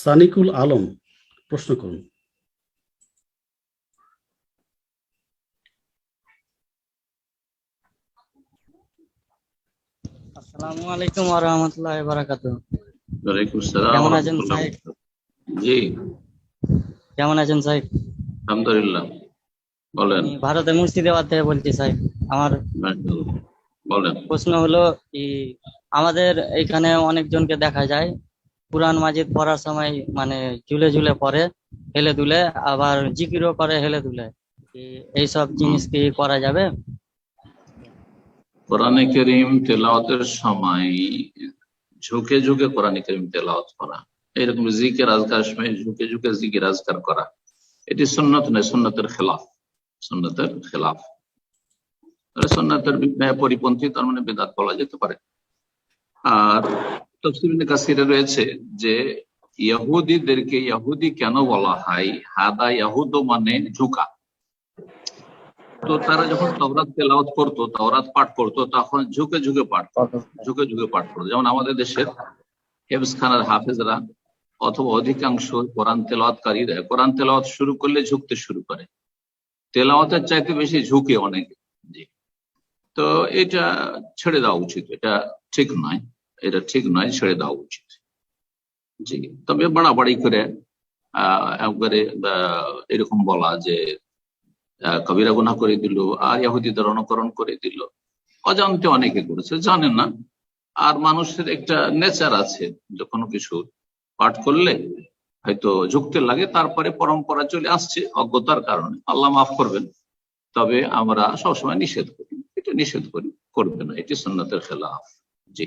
সানিকুল আলম প্রশ্ন করুন। আসসালামু আলাইকুম ওয়া রাহমাতুল্লাহি ওয়া বারাকাতুহু। ওয়ালাইকুম আসসালাম কেমন আছেন সাহেব? জি। কেমন আছেন সাহেব? আলহামদুলিল্লাহ। বলেন। ভারতের মুর্শিদাবাদ থেকে বলছি সাহেব আমার। বলেন। প্রশ্ন হলো কি আমাদের এখানে অনেকজনকে দেখা যায় কুরআন মাজিদ পড়ার সময় মানে ঝুলে ঝুলে পড়ে, হেলে দুলে, আবার জিকিরও করে, হেলে দুলে। এইসব জিনিস কি করা যাবে? কোরআনে করিম তেলাওয়াতের সময় ঝুঁকে ঝুঁকে কোরআনে করিম তেলাওয়াত করা। এরকম জিকের আজকার সময় ঝুঁকে ঝুঁকে জিকির আজকার করা। এটি সুন্নত নয়, সুন্নতের খেলাফ। সুন্নতের খেলাফ। বি- পরিপন্থী, তার মানে বেদাত বলা যেতে পারে। আর তফসিবিন কাসিরে রয়েছে যে ইহুদিদেরকে ইহুদি কেন বলা হয়? হাদা ইয়াহুদ মানে ঝুঁকা। তো তারা যখন তওরাত তেলাওয়াত করতো, তওরাত পাঠ করতো, তখন ঝুঁকে ঝুঁকে পাঠ ঝুঁকে ঝুঁকে পাঠ করতো। যেমন আমাদের দেশের হেফজ খানার হাফেজরা অথবা অধিকাংশ কোরআন তেলাওয়াতকারীরা, কোরআন তেলাওয়াত শুরু করলে ঝুঁকতে শুরু করে। তেলাওয়াতের চাইতে বেশি ঝুঁকে অনেকে। জি। তো এটা ছেড়ে দেওয়া উচিত, এটা ঠিক নয়। এটা ঠিক নয়, ছেড়ে দেওয়া উচিত। জি, তবে বাড়াবাড়ি করে একবারে এরকম বলা যে কবিরা গুনাহ করে দিল, আর ইহুদিদের অনুকরণ করে দিল। অজান্তে অনেকে করেছে জানেন না। আর মানুষের একটা নেচার আছে, যে কোনো কিছু পাঠ করলে হয়তো ঝুঁকতে লাগে, তারপরে পরম্পরা চলে আসছে অজ্ঞতার কারণে। আল্লাহ মাফ করবেন, তবে আমরা সবসময় নিষেধ করি। এটা নিষেধ করি, করবে না, এটি সন্ন্যতের খেলাফ। জি।